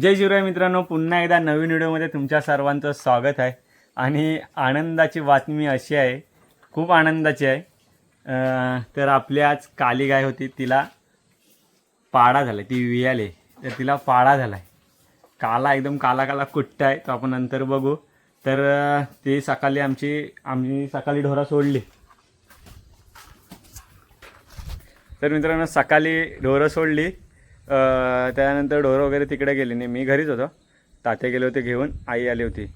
जय शिवराय मित्रांनो पुन्हा एकदा नवीन व्हिडिओमध्ये तुमच्या सर्वांचं स्वागत आहे. आणि आनंदाची बातमी अशी आहे खूप आनंदाची आहे. तर आपली आज काली गाय होती तिला पाडा झाला ती वियाले. तर तिला पाडा झाला आहे काला एकदम काला काला कुट्ट आहे तो आपण नंतर बघू. तर ती सकाळी आमची आम्ही सकाळी ढोरा सोडली. तर मित्रांनो सकाळी ढोरं सोडली. त्यानंतर ढोरं वगैरे तिकडे गेले नाही. मी घरीच होतो. तात्या गेले होते घेऊन आई आली होती.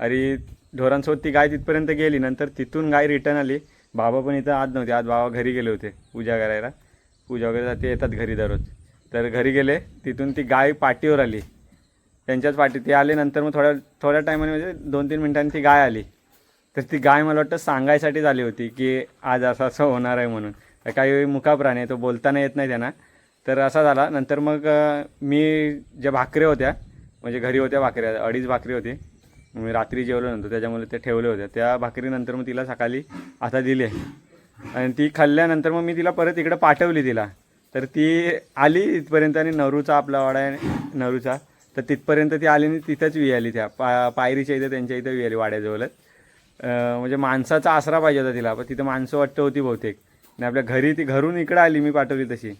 अरे ढोरांसोबत ती गाय तिथपर्यंत गेली. नंतर तिथून गाय रिटर्न आली. बाबा पण इथं आज नव्हते. आज बाबा घरी गेले होते पूजा करायला. पूजा वगैरे ते येतात घरी दररोज. तर घरी गेले. तिथून ती गाय पाठीवर आली. त्यांच्याच पाठी ते आले नंतर मग थोड्या थोड्या टायमाने म्हणजे दोन तीन मिनिटांनी ती गाय आली. तर ती गाय मला वाटतं सांगायसाठीच आली होती की आज असं असं होणार आहे म्हणून. तर काही मुका प्राणी आहे तो बोलताना येत नाही त्यांना. तर असा झाला. नंतर मग मी ज्या भाकऱ्या होत्या म्हणजे घरी होत्या भाकऱ्या अडीच भाकरी होती. मी रात्री जेवलो नव्हतो त्याच्यामुळे ते ठेवले होते त्या भाकरीनंतर मग तिला सकाळी आता दिले आणि ती खाल्ल्यानंतर मग मी तिला परत इकडं पाठवली तिला. तर ती आली इथपर्यंत आणि नवरूचा आपला वाडा आहे नवरूचा तर तिथपर्यंत ती आली आणि तिथंच वियाली त्या पा पायरीच्या इथं त्यांच्या इथं वियाली वाड्याजवळच. म्हणजे माणसाचा आसरा पाहिजे होता तिला. पण तिथं माणसं वाटतं होती बहुतेक. आणि आपल्या घरी ती घरून इकडं आली मी पाठवली तशी.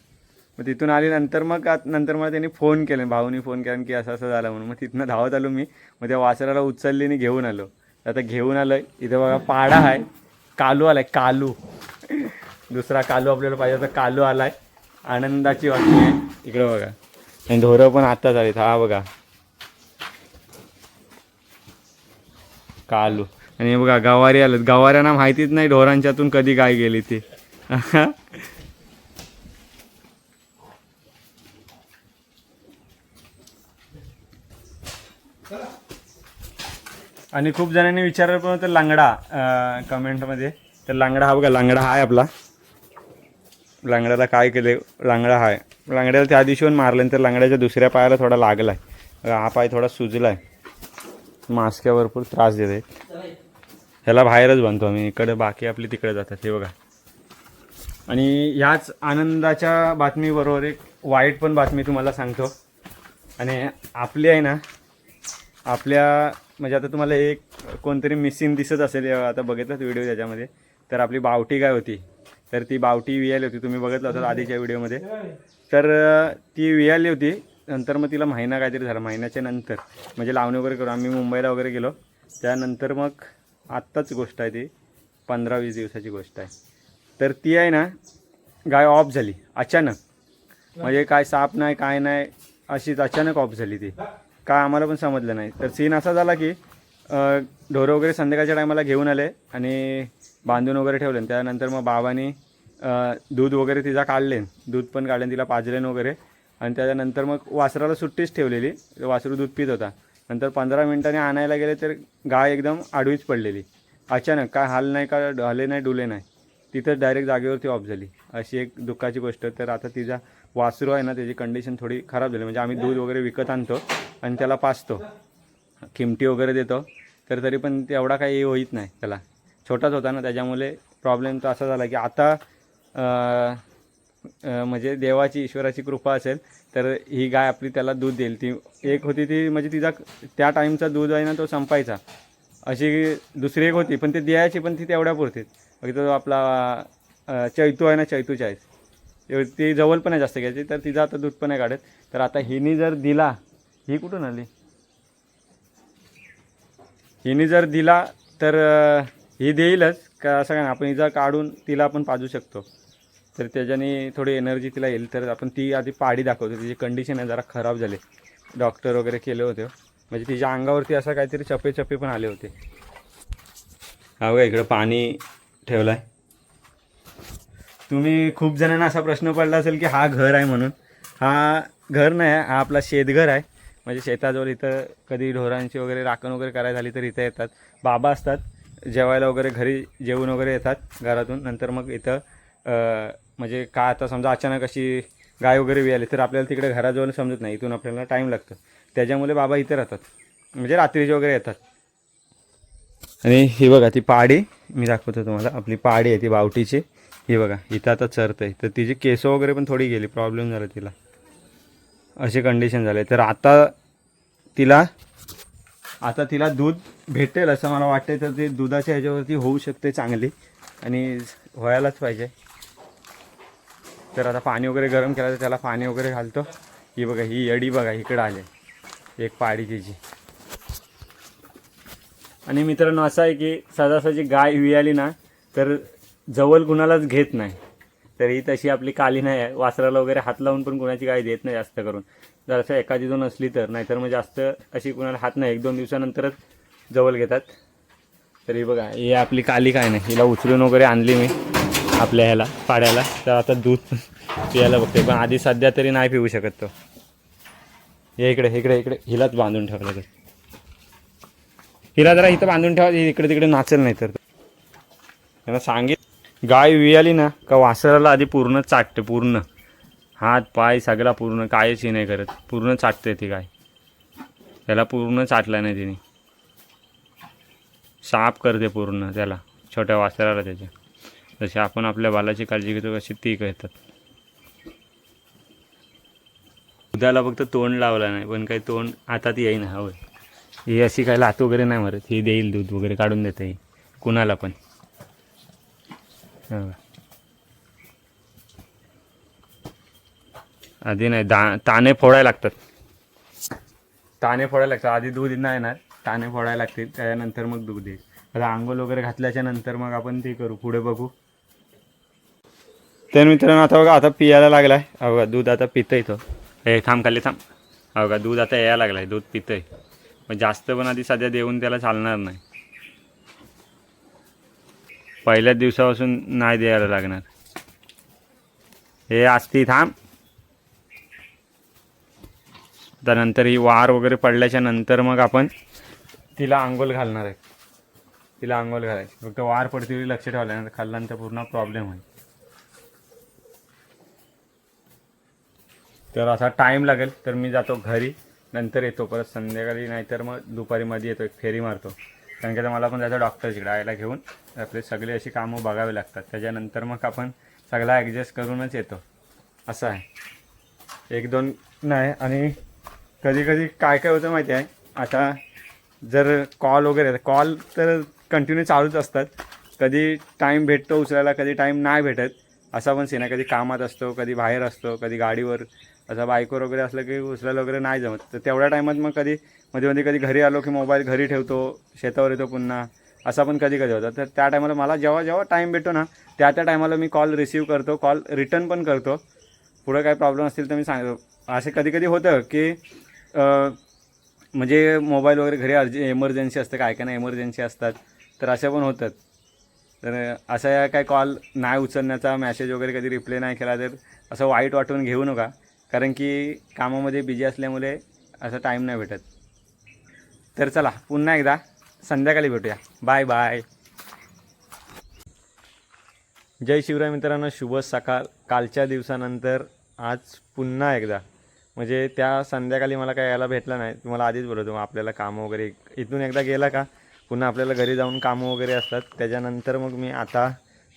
मग तिथून आली नंतर मग नंतर मला त्यांनी फोन केले भाऊनी फोन केला की असं असं झालं म्हणून. मग तिथनं धावत आलो मी. मग त्या वासराला उचलली आणि घेऊन आलो. आता घेऊन आलोय. इथं बघा पाडा आहे. कालू आलाय. कालू. दुसरा कालू आपल्याला पाहिजे होता. कालू आलाय. आनंदाची वाटणी आहे इकडं बघा. आणि ढोरं पण आत्ताच आलीत. हा बघा. कालू. आणि बघा गवारी आलं गवाऱ्यांना माहितीच नाही ढोरांच्यातून कधी गाय गेली ती. आणि खूप जणांनी विचारलं पण होतं लांगडा कमेंटमध्ये. तर लांगडा हा बघा लांगडा हा आहे आपला. लांगड्याला काय केले? लांगडा हा आहे लांगड्याला त्या दिवशी पण मारल्यानंतर लांगड्याच्या दुसऱ्या पायाला थोडा लागला आहे हा पाय थोडा सुजला आहे मास्क्या भरपूर त्रास देते. ह्याला बाहेरच बांधतो आम्ही. इकडे बाकी आपली तिकडे जातात. हे बघा. आणि ह्याच आनंदाच्या बातमीबरोबर एक वाईट पण बातमी तुम्हाला सांगतो. आणि आपली आहे ना आपल्या म्हणजे आता तुम्हाला एक कोणतरी मिसिंग दिसत असेल आता बघितलाच व्हिडिओ त्याच्यामध्ये. तर आपली बावटी गाय होती? तर ती बावटी वियाली होती. तुम्ही बघितलं होता आधीच्या व्हिडिओमध्ये तर ती वियाली होती. नंतर मग तिला महिना काहीतरी झाला. महिन्याच्या नंतर. म्हणजे लावणी वगैरे करू आम्ही मुंबईला वगैरे गेलो. त्यानंतर मग आत्ताच गोष्ट आहे ती. पंधरा वीस दिवसाची गोष्ट आहे. तर ती आहे ना गाय ऑफ झाली. अचानक. म्हणजे काय साप नाही काय नाही अशीच अचानक ऑफ झाली ती. काय आम्हाला पण समजलं नाही. तर सीन असा झाला की ढोरं वगैरे संध्याकाळच्या टायमाला घेऊन आले आणि बांधून वगैरे ठेवले. त्यानंतर मग बाबांनी दूध वगैरे तिचा काढले. दूध पण काढले तिला पाजलेन वगैरे. आणि त्याच्यानंतर मग वासराला सुट्टीच ठेवलेली. वासरू दूध पित होता. नंतर पंधरा मिनिटांनी आणायला गेले तर गाय एकदम आडवीच पडलेली. अचानक काय हाल नाही का हले नाही डुले नाही. तिथं डायरेक्ट जागेवरती ऑफ झाली. अशी एक दुःखाची गोष्ट. तर आता तिचा वासरू आहे ना त्याची कंडिशन थोडी खराब झाली. म्हणजे आम्ही दूध वगैरे विकत आणतो आणि त्याला पाचतो. किमटी वगैरे देतो. तर तरी पण तेवढा काही होईत नाही त्याला. छोटाच होता ना त्याच्यामुळे प्रॉब्लेम तर असा झाला की आता म्हणजे देवाची ईश्वराची कृपा असेल तर ही गाय आपली त्याला दूध देईल. ती एक होती ती म्हणजे तिचा त्या टाईमचा दूध आहे ना तो संपायचा. अशी दुसरी एक होती पण ती द्यायची पण ती तेवढ्या पुरतीच तो आपला चैतू आहे ना चैतूच्या आहे ती जवळ पण आहे जास्त घ्यायची तर तिचं आता दूध पण नाही काढत तर आता हिनी जर दिला ही कुठून आली? हिने जर दिला तर ही देईलच. का असं काय आपण हिजा काढून तिला आपण पाजू शकतो. तर त्याच्याने थोडी एनर्जी तिला येईल. तर आपण ती आधी पाडी दाखवतो. तिची कंडिशन आहे जरा खराब झाली. डॉक्टर वगैरे केले होते. म्हणजे तिच्या अंगावरती असं काहीतरी चपे चपे पण आले होते. हा बघा इकडं पाणी ठेवलं आहे तुम्ही खूप जणांना असा प्रश्न पडला असेल की हा घर आहे म्हणून. हा घर नाही आहे हा आपला शेतघर आहे. म्हणजे शेताजवळ इथं कधी ढोरांची वगैरे राखण वगैरे करायला झाली तर इथं येतात. बाबा असतात जेवायला वगैरे घरी जेवण वगैरे येतात घरातून. नंतर मग इथं म्हणजे काय आता समजा अचानक अशी गाय वगैरे वियाली तर आपल्याला तिकडे घराजवळ समजत नाही. इथून आपल्याला टाईम लागतो. त्याच्यामुळे बाबा इथे राहतात. म्हणजे रात्रीचे वगैरे येतात. आणि ही बघा ती पाडी मी दाखवतो तुम्हाला. आपली पाडी आहे ती बावटीची. ही बघा इथं आता चरत आहे. तर तिची केस वगैरे पण थोडी गेली प्रॉब्लेम झाला तिला. अशी कंडिशन झाली. तर आता तिला आता तिला दूध भेटेल असं मला वाटते तर ते दुधाच्या ह्याच्यावरती होऊ शकते चांगली. आणि व्हायलाच पाहिजे. तर आता पाणी वगैरे गरम केलं तर त्याला पाणी वगैरे घालतो. ही बघा ही यडी बघा इकडं आले. एक पाडी तिची. आणि मित्रांनो असं आहे की सहजासहजी गाय वियाली ना तर जवळ कुणालाच घेत नाही. तर ही तशी आपली काली नाही. आहे वासराला वगैरे हात लावून पण कुणाची गाय देत नाही जास्त करून. जर असं एखादी दोन असली तर. नाहीतर मग जास्त अशी कुणाला हात नाही. एक दोन दिवसानंतरच जवळ घेतात. तरी बघा ही आपली काली काय नाही. हिला उचलून वगैरे आणली मी आपल्या ह्याला पाड्याला. तर आता दूध पियायला बघते पण आधी सध्या तरी नाही पिऊ शकत तो. ये इकडे इकडे इकडे. हिलाच बांधून ठेवलं तर. हिला जरा इथं बांधून ठेवा. इकडे तिकडे नाचेल नाही तर त्यांना सांगित गाय वियाली ना का वासराला आधी पूर्ण चाटते पूर्ण. हात पाय सगळा पूर्ण कायच हे नाही करत. पूर्ण चाटते ती गाय. त्याला पूर्ण चाटला नाही तिने. साफ करते पूर्ण त्याला छोट्या वासराला त्याच्या जशी आपण आपल्या बालाची काळजी घेतो कशी ती करतात. दुधाला फक्त तोंड लावला नाही पण काही तोंड हातात येईना हवं ही अशी काय लात वगैरे नाही मारत ही देईल दूध वगैरे काढून देते. कुणाला पण. आधी नाही दा ताने फोडायला लागतात ताने फोडायला लागतात आधी दूध नाही येणार ताने फोडायला लागतील त्याच्यानंतर मग दूध येईल आता आंघोळ वगैरे घातल्याच्या नंतर मग आपण ते करू पुढे बघू तर मित्रांनो आता बघा आता पियायला लागलाय आहे बघा दूध आता पितंय तो हे थांब खाली थांब बघा दूध आता यायला लागलाय दूध पितंय मग जास्त पण आधी सध्या देऊन त्याला चालणार नाही पहिल्याच दिवसापासून नाही द्यायला लागणार. हे असती थांब. त्यानंतर ही वार वगैरे पडल्याच्या नंतर मग आपण तिला आंघोल घालणार आहे. तिला आंघोल घालायची. फक्त वार पडते लक्ष ठेवल्यानंतर खाल्ल्यानंतर पूर्ण प्रॉब्लेम होईल. तर असा टाईम लागेल. तर मी जातो घरी. नंतर येतो परत संध्याकाळी. नाहीतर मग दुपारीमध्ये येतो. एक फेरी मारतो. कारण की आता मला पण जायचं डॉक्टरकडे आयला घेऊन. आपले सगळे अशी कामं बघावे लागतात. त्याच्यानंतर मग आपण सगळा ॲडजस्ट करूनच येतो. असं आहे. एक दोन नाही. आणि कधी कधी काय काय होतं माहिती आहे? आता जर कॉल वगैरे कॉल तर कंटिन्यू चालूच असतात. कधी टाईम भेटतो उचलायला कधी टाईम नाही भेटत. असा पण सीन आहे. कधी कामात असतो कधी बाहेर असतो कधी गाडीवर असं बाईकवर वगैरे असलं की उचलायला वगैरे नाही जमत. तर तेवढ्या टायमात मग कधी मध्ये मध्ये कधी घरी आलो की मोबाईल घरी ठेवतो शेतावर येतो पुन्हा. असा पण कधी कधी होता. तर त्या टायमाला मला जेव्हा जेव्हा टाईम भेटतो ना त्या त्या टायमाला मी कॉल रिसीव्ह करतो कॉल रिटर्न पण करतो. पुढं काही प्रॉब्लेम असतील तर मी सांगतो. असे कधी कधी होतं की म्हणजे मोबाईल वगैरे घरी अर्ज एमर्जन्सी असतं काय काय नाही एमर्जन्सी असतात. तर अशा पण होतात. तर असा काय कॉल नाही उचलण्याचा मॅसेज वगैरे कधी रिप्लाय नाही केला तर असं वाईट वाटून घेऊ नका. कारण की कामामध्ये बिझी असल्यामुळे असं टाईम नाही भेटत. तर चला पुन्हा एकदा संध्याकाळी भेटूया. बाय बाय जय शिवराय मित्रांनो शुभ सकाळ. कालच्या दिवसानंतर आज पुन्हा एकदा. म्हणजे त्या संध्याकाळी मला काय यायला भेटलं नाही. तुम्हाला आधीच बोलवतो मग आपल्याला कामं वगैरे इथून एकदा गेला का? पुन्हा आपल्याला घरी जाऊन कामं वगैरे असतात. त्याच्यानंतर मग मी आता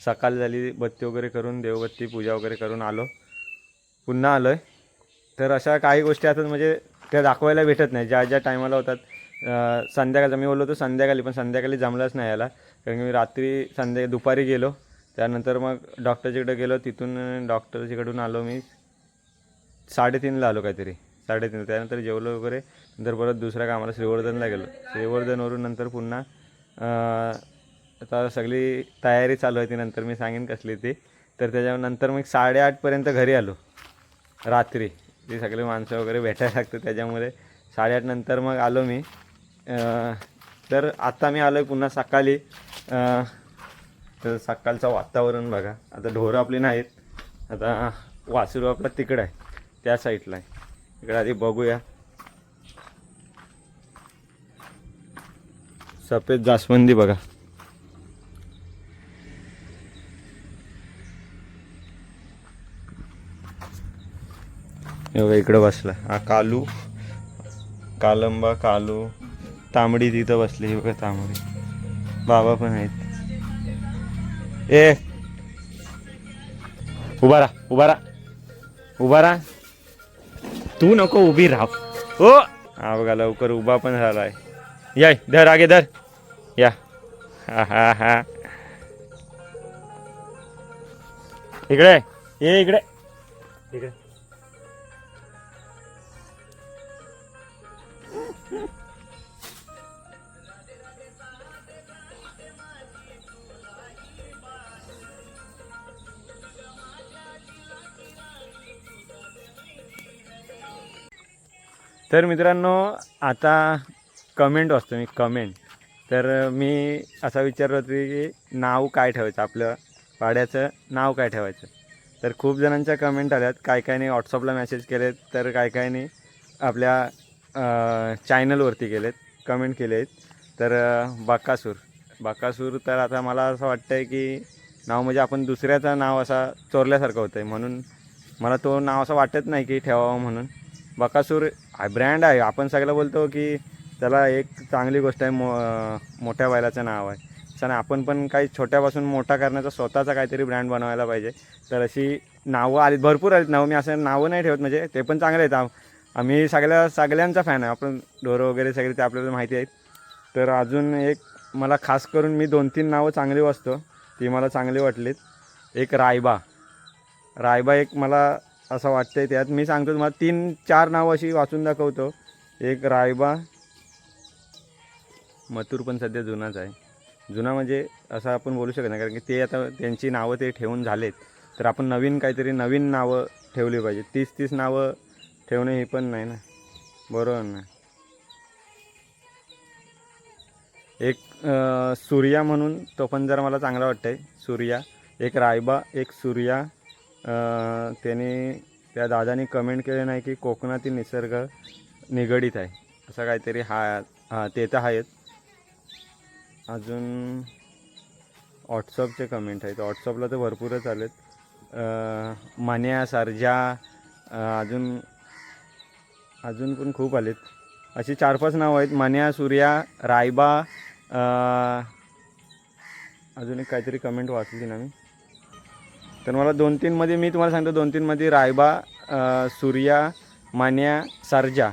सकाळ झाली बत्ती वगैरे करून देवबत्ती पूजा वगैरे करून आलो. पुन्हा आलो आहे तर अशा काही गोष्टी असतात म्हणजे त्या दाखवायला भेटत नाही. ज्या ज्या टायमाला होतात. संध्याकाळचं मी बोललो होतो संध्याकाळी पण संध्याकाळी जमलंच नाही याला. कारण की मी रात्री संध्या दुपारी गेलो. त्यानंतर मग डॉक्टरच्याकडे गेलो. तिथून डॉक्टरच्याकडून आलो मी. साडेतीनला आलो काहीतरी. साडेतीन त्यानंतर जेवलो वगैरे. नंतर परत दुसऱ्या कामाला श्रीवर्धनला गेलो. श्रीवर्धनवरून नंतर पुन्हा आता सगळी तयारी चालू आहे ती. नंतर मी सांगेन कसली ती. तर त्याच्यानंतर मग साडेआठपर्यंत घरी आलो. रात्री. ते सगळे माणसं वगैरे भेटायला लागतं त्याच्यामुळे साडेआठ नंतर मग आलो मी. तर आत्ता मी आलो आहे पुन्हा सकाळी. तर सकाळचं वातावरण बघा. आता ढोरं आपली नाहीत. आता वासरू आपला तिकडं आहे त्या साईडला आहे. इकडे आधी बघूया. सफेद जास्वंदी बघा. बघा इकडं बसला. हा कालू. कालंबा कालू. तांबडी तिथं बसली ही बघा तांबडी. बाबा पण आहेत. ए! उभा राहा उभा राहा. उभा राहा. तू नको उभी राह. ओ! हा बघा लवकर उभा पण झाला आहे. धर आगे धर. या. हा हा हा. इकडे ये इकडे. इकडे. तर मित्रांनो आता कमेंट वाचतो मी कमेंट तर मी असा विचारलं होतो की नाव काय ठेवायचं आपलं? वाड्याचं नाव काय ठेवायचं? तर खूप जणांच्या कमेंट आल्यात. काय कायने व्हॉट्सअपला मेसेज केलेत. तर काय कायने आपल्या चॅनलवरती केलेत कमेंट केले आहेत तर बाकासूर. बाकासूर तर आता मला असं वाटतं आहे की नाव म्हणजे आपण दुसऱ्याचं नाव असा चोरल्यासारखं होतं आहे म्हणून मला तो नाव असं वाटत नाही की ठेवावं म्हणून. बकासूर ब्रँड आहे. आपण सगळं बोलतो की त्याला एक चांगली गोष्ट आहे मो मोठ्या बैलाचं नाव आहे. सण आपण पण काही छोट्यापासून मोठा करण्याचा स्वतःचा काहीतरी ब्रँड बनवायला पाहिजे. तर अशी नावं आली भरपूर आलीत नावं. मी असं नावं नाही ठेवत म्हणजे ते पण चांगले आहेत. आम्ही सगळ्या सगळ्यांचा फॅन आहे. आपण ढोरं वगैरे सगळे ते आपल्याला माहिती आहेत. तर अजून एक मला खास करून मी दोन तीन नावं चांगली वाचतो. ती मला चांगली वाटलीत. एक रायबा. रायबा एक मला असं वाटतंय त्यात मी सांगतो तुम्हाला तीन चार नावं अशी वाचून दाखवतो. एक रायबा. मथुर पण सध्या जुनाच आहे. जुना म्हणजे असं आपण बोलू शकत नाही कारण की ते आता त्यांची नावं ते ठेवून झालेत. तर आपण नवीन काहीतरी नवीन नावं ठेवली पाहिजे तीस तीस नावं ठेवणे हे पण नाही ना? बरोबर ना? एक सूर्या म्हणून तो पण जरा मला चांगला वाटतंय. सूर्या. एक रायबा एक सूर्या. त्याने त्या दादानी कमेंट केले नाही की कोकणातील निसर्ग निगडीत आहे. असं काहीतरी हा हां ते तर आहेत. अजून व्हॉट्सअपचे कमेंट आहेत. व्हॉट्सअपला तर भरपूरच आलेत. मान्या सारजा अजून अजून पण खूप आलेत. अशी चार पाच नावं आहेत. मान्या सूर्या रायबा अजून एक काहीतरी कमेंट वाचली ना मी. तर मला दोन तीनमध्ये मी तुम्हाला सांगतो दोन तीनमध्ये रायबा सूर्या मान्या सरजा.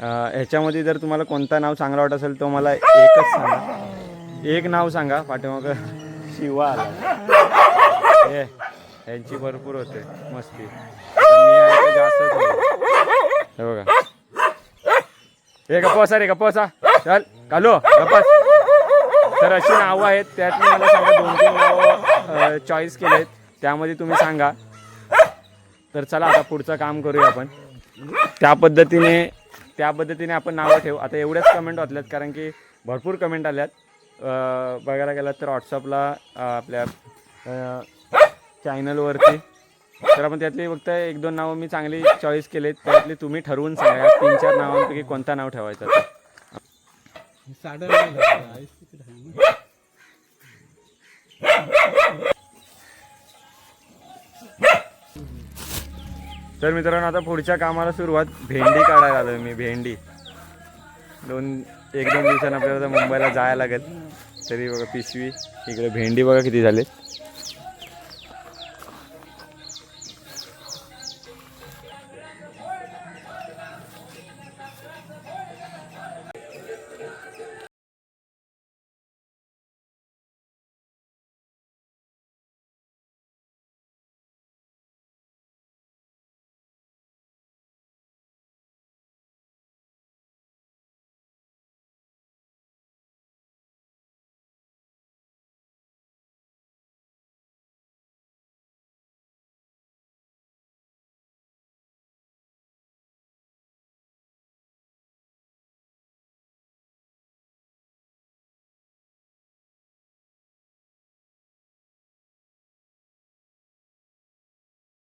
ह्याच्यामध्ये जर तुम्हाला कोणता नाव चांगला वाटत असेल तो मला एकच सांगा. एक नाव सांगा पाठीमाग. शिवा. आला हे यांची भरपूर होते मस्ती. मी आहे हे बघा. हे गप्पा रे गप्पा चल कालो गप्पा तर अशी नावं आहेत त्यातली मला सांगा दोन तीन नावं चॉईस केले आहेत त्यामध्ये तुम्ही सांगा. तर चला आता पुढचं काम करूया आपण. त्या पद्धतीने त्या पद्धतीने आपण नावं ठेवू. आता एवढ्याच कमेंट वाटल्यात कारण की भरपूर कमेंट आल्यात. बघायला गेलात तर व्हॉट्सअपला आपल्या चॅनलवरती तर आपण त्यातली फक्त एक दोन नावं मी चांगली चॉईस केले त्यातली तुम्ही ठरवून सांगा. तीन चार नावांपैकी कोणता नाव ठेवायचं तर मित्रांनो आता पुढच्या कामाला सुरुवात. भेंडी काढायला आलो मी भेंडी. दोन एक दोन दिवसांनी आपल्याला मुंबईला जायला लागेल. तरी बघा पिशवी. इकडे भेंडी बघा किती झाले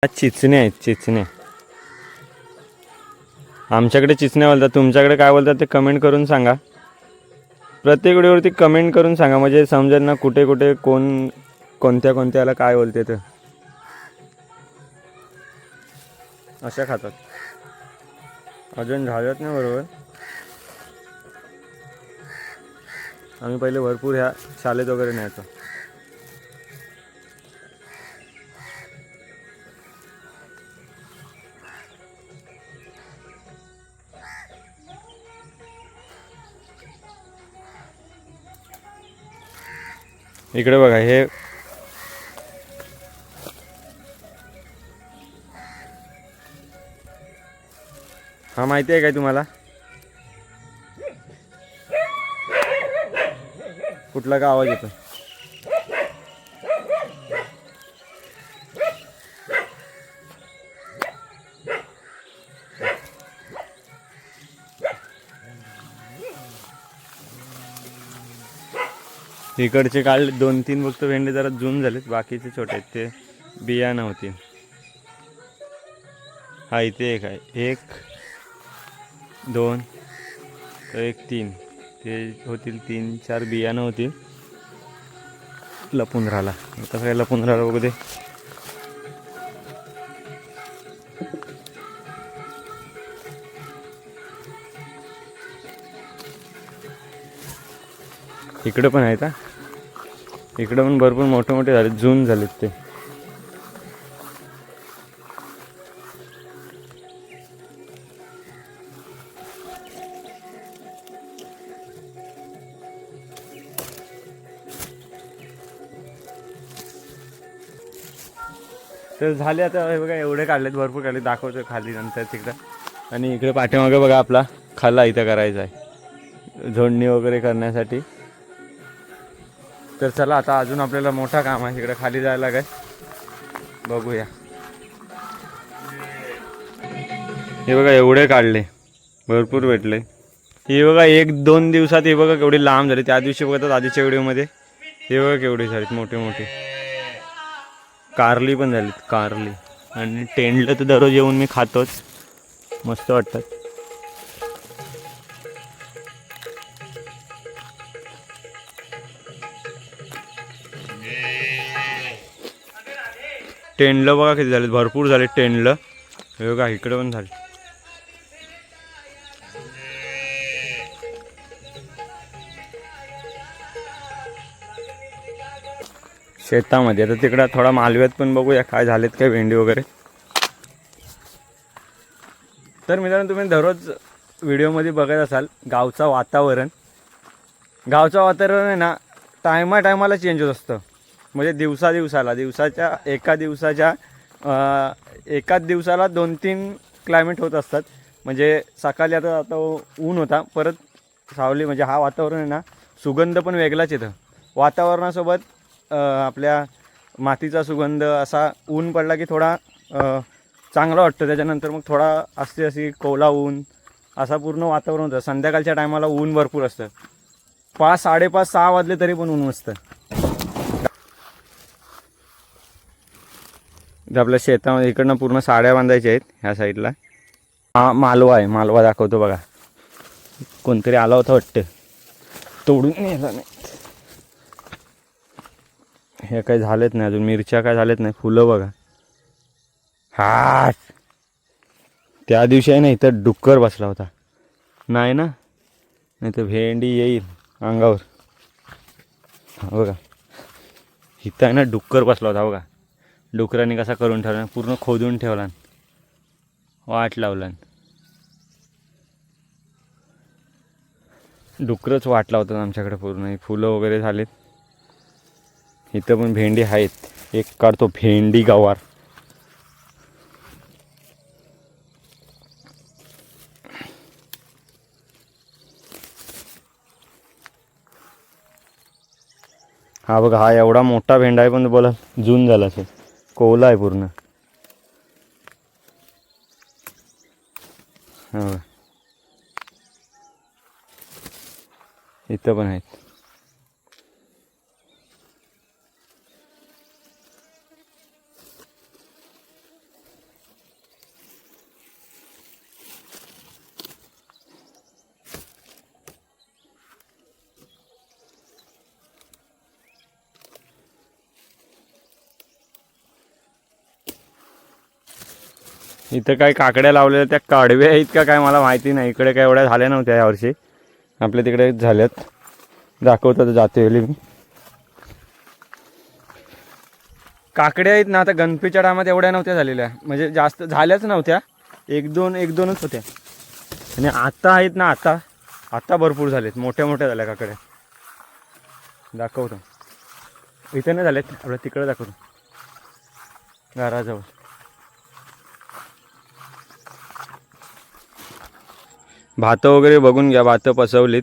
चिचणे आहेत चिचणे आमच्याकडे चिचण्या बोलतात. तुमच्याकडे काय बोलतात ते कमेंट करून सांगा. प्रत्येक व्हिडिओवरती कमेंट करून सांगा. म्हणजे समजेल ना कुठे कुठे कोण कोणत्या कोणत्याला काय बोलते तर अशा खातात. अजून झाल्यात ना बरोबर. आम्ही पहिले भरपूर ह्या शाळेत वगैरे न्यायचो. इकडे बघा हे हा माहिती आहे काय तुम्हाला? कुठला का आवाज येतो इकडचे काढले दोन तीन फक्त भेंडे जरा जून झालेत बाकीचे छोटे आहेत ते बिया नव्हती हा इथे एक आहे. एक दोन तर एक तीन. ते होतील तीन चार बियाणं होतील. लपून राहिला. कसं काय लपून राहिला बघू इकडं पण आहे का इकडं पण भरपूर मोठे मोठे झाले जून झालेत ते. तर झाले आता हे बघा एवढे काढलेत भरपूर काढले दाखवतो खाली नंतर तिकडं. आणि इकडे पाठीमागे बघा आपला खाल्ला इथं करायचा आहे. झोडणी वगैरे करण्यासाठी. तर चला आता अजून आपल्याला मोठा काम आहे. इकडे खाली जायला काय? बघूया. हे बघा एवढे काढले. भरपूर भेटले. हे बघा एक दोन दिवसात हे बघा केवढी लांब झाली. त्या दिवशी बघतात आधीच्या व्हिडिओमध्ये. हे बघा केवढे झालीत मोठे मोठे. कारली पण झालीत कारली. आणि टेंडलं तर दररोज येऊन मी खातोच. मस्त वाटतात. टेंडलं बघा किती झाले भरपूर झाले टेंडलं. हे बघा इकडे पण झाले. शेतामध्ये. आता तिकडं थोडा मालव्यात पण बघूया काय झालेत काय भेंडी वगैरे. तर मित्रांनो तुम्ही दररोज व्हिडिओमध्ये बघत असाल गावचं वातावरण. गावचं वातावरण आहे ना टायमा टायमाला चेंज होत असतं. म्हणजे दिवसा दिवसाला दिवसाच्या एका दिवसाच्या एकाच दिवसाला दोन तीन क्लायमेट होत असतात. म्हणजे सकाळी आता आता ऊन होता परत सावली म्हणजे हा वातावरण आहे ना सुगंध पण वेगळाच येतं. वातावरणासोबत आपल्या मातीचा सुगंध असा ऊन पडला की थोडा चांगला वाटतं. त्याच्यानंतर मग थोडा असते अशी कोवला ऊन असा पूर्ण वातावरण होतं. संध्याकाळच्या टायमाला ऊन भरपूर असतं. पाच साडेपाच सहा वाजले तरी पण ऊन असतं इथं आपल्या शेतामध्ये इकडनं पूर्ण साड्या बांधायच्या आहेत ह्या साईडला. हा मालवा आहे मालवा दाखवतो बघा. कोणतरी आला होता वाटतं. तोडून नेला नाही. हे काही झालेत नाही अजून मिरच्या काय झालेत नाही फुलं बघा. हा! त्या दिवशी आहे ना इथं डुक्कर बसला होता. नाही ना? नाही तर भेंडी येईल अंगावर. हा बघा. इथं आहे ना डुक्कर बसला होता बघा. डुकरांनी कसा करून ठेवला? पूर्ण खोदून ठेवला. वाट लावला. डुकरंच वाट लावतात आमच्याकडे पूर्ण. फुलं वगैरे झालेत. इथं पण भेंडी आहेत. एक काढतो भेंडी गवार. हा बघा हा एवढा मोठा भेंडा आहे पण बोला जून झाला असेल. कोवला आहे पूर्ण. हा. इथं पण आहेत. इथं काही काकड्या लावलेल्या त्या काढव्या आहेत का काय मला माहिती नाही. इकडे काय एवढ्या झाल्या नव्हत्या यावर्षी आपल्या तिकडे झाल्यात. दाखवतात जाते मी. काकड्या आहेत ना आता गणपतीच्या टायमात एवढ्या नव्हत्या झालेल्या. म्हणजे जास्त झाल्याच नव्हत्या. एक दोन एक दोनच होत्या. आणि आता आहेत ना आता आता भरपूर झालेत. मोठ्या मोठ्या झाल्या काकड्या. दाखवतो. इथे नाही झालेत. आपल्या तिकडे दाखवतो. घराजवळ. भातं वगैरे बघून घ्या भातं पसवलीत.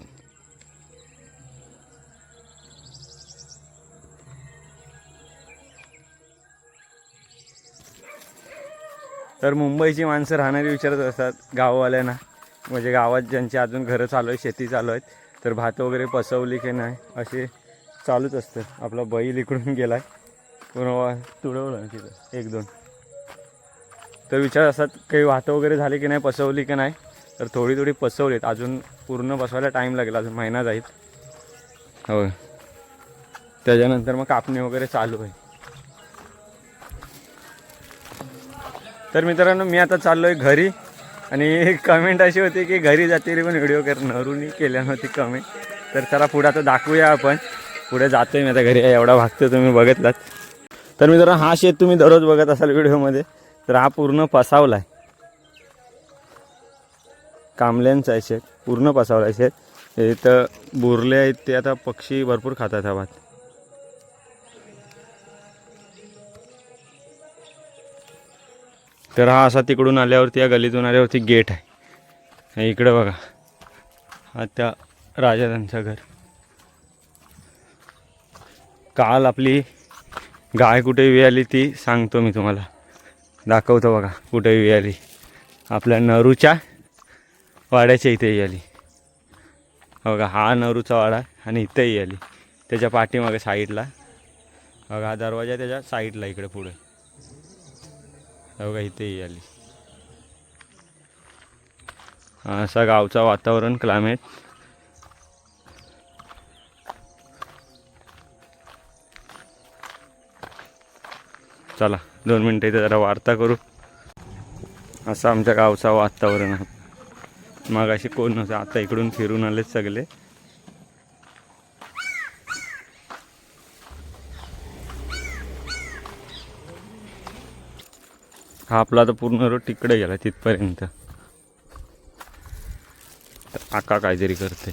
तर मुंबईची माणसं राहणारी विचारत असतात गाववाल्यांना. म्हणजे गावात ज्यांची अजून घरं चालू आहे शेती चालू आहेत तर भात वगैरे पसवली की नाही असे चालूच असतं. आपला बैल इकडून गेला आहे तुळवलं तुडवलं तिथं एक दोन. तर विचार असतात काही भातं वगैरे झाली की नाही पसवली की नाही? तर थोडी थोडी पसवलीत. अजून पूर्ण बसवायला टाईम लागेल. अजून महिना जाईल. हो त्याच्यानंतर मग कापणी वगैरे चालू आहे. तर मित्रांनो मी आता चाललो आहे घरी. आणि कमेंट अशी होती की घरी जाते पण व्हिडिओ कर नरूनी केल्या नव्हती कमेंट तर चला पुढे आता दाखवूया आपण. पुढे जातो आहे मी आता घरी. एवढा भागतो तुम्ही बघितलात. तर मित्रांनो हा शेत तुम्ही दररोज बघत असाल व्हिडिओमध्ये तर हा पूर्ण पसावला आहे कांबल्यांचं आहे शेत पूर्ण पसावला आहे शेत. इथं बुरले आहेत ते आता पक्षी भरपूर खातात हा भात. तर हा असा तिकडून आल्यावरती या गलीतून आल्यावरती गेट आहे. इकडं बघा. हा त्या राजारांचं घर. काल आपली गाय कुठे वी आली ती सांगतो मी तुम्हाला. दाखवतो बघा कुठे वी आली आपल्या नरूच्या वाड्याच्या इथेही आली बघा हो हा नरूचा वाडा आणि इथंही आली त्याच्या पाठीमागे साईडला. हो बघा हा दरवाजा त्याच्या साईडला इकडे पुढे. हो बघा इथेही आली असा गावचा वातावरण क्लायमेट चला दोन मिनटं इथे जरा वार्ता करू. असं आमच्या गावचा वातावरण आहे. मग अशी कोण नव्हतं आता इकडून फिरून आलेत सगळे. हा आपला आता पूर्ण रोड तिकडे गेला तिथपर्यंत. तर आका काहीतरी करते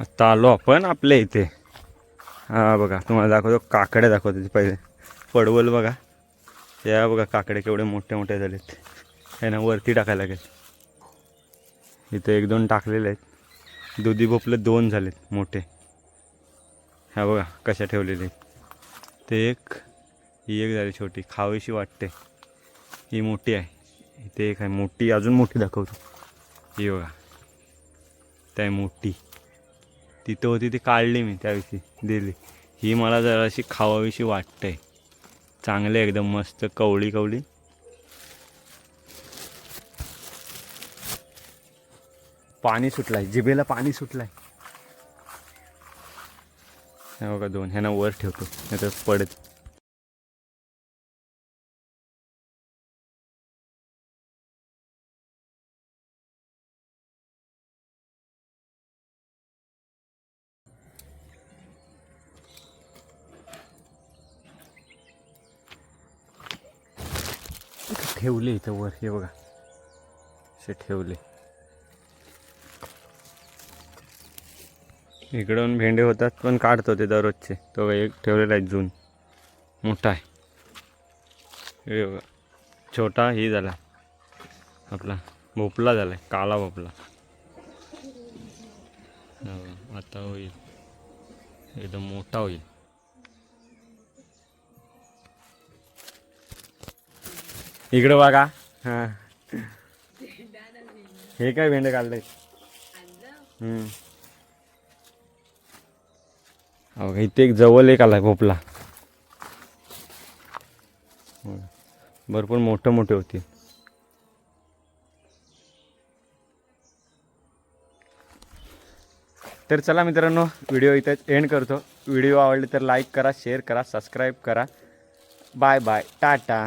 आता आलो आपण आपल्या इथे. हा बघा तुम्हाला दाखवतो. काकडे दाखवतो पहिले. पडवल बघा. या बघा काकडे केवढे मोठे मोठे झालेत. त्यांना वरती टाकायला लागेल. इथे एक दोन टाकलेले आहेत. दुधी भोपले दोन झालेत मोठे. ह्या बघा कशा ठेवलेले आहेत. ते एक ही एक झाली छोटी. खावीशी वाटते. ही मोठी आहे. इथे एक आहे. मोठी अजून मोठी दाखवतो. ही बघा. त्या मोठी. तिथं होती ती काढली मी त्याविषयी दिली. ही मला जराशी खावावीशी वाटते चांगले एकदम मस्त कवळी कवळी. पाणी सुटलाय जिभेला पाणी सुटलाय. बघा दोन ह्यांना वर ठेवतो नाही तर पडत. इथं वर हे बघा. असे ठेवले. इकडून भेंडे होतात पण काढतो ते दररोजचे. तो एक ठेवलेला आहे जून. मोठा आहे. हे बघा छोटा ही झाला. आपला भोपला झाला आहे काला भोपला. आता होईल. एकदम मोठा होईल. इकडं बघा. हां. हे काय भेंडे काढले? हम्म. हो का, इथे एक जवळ एक आलाय भोपला. भरपूर मोठं मोठे होते. तर चला मित्रांनो व्हिडिओ इथे एंड करतो. व्हिडिओ आवडले तर लाईक करा शेअर करा सबस्क्राईब करा. Bye bye Tata.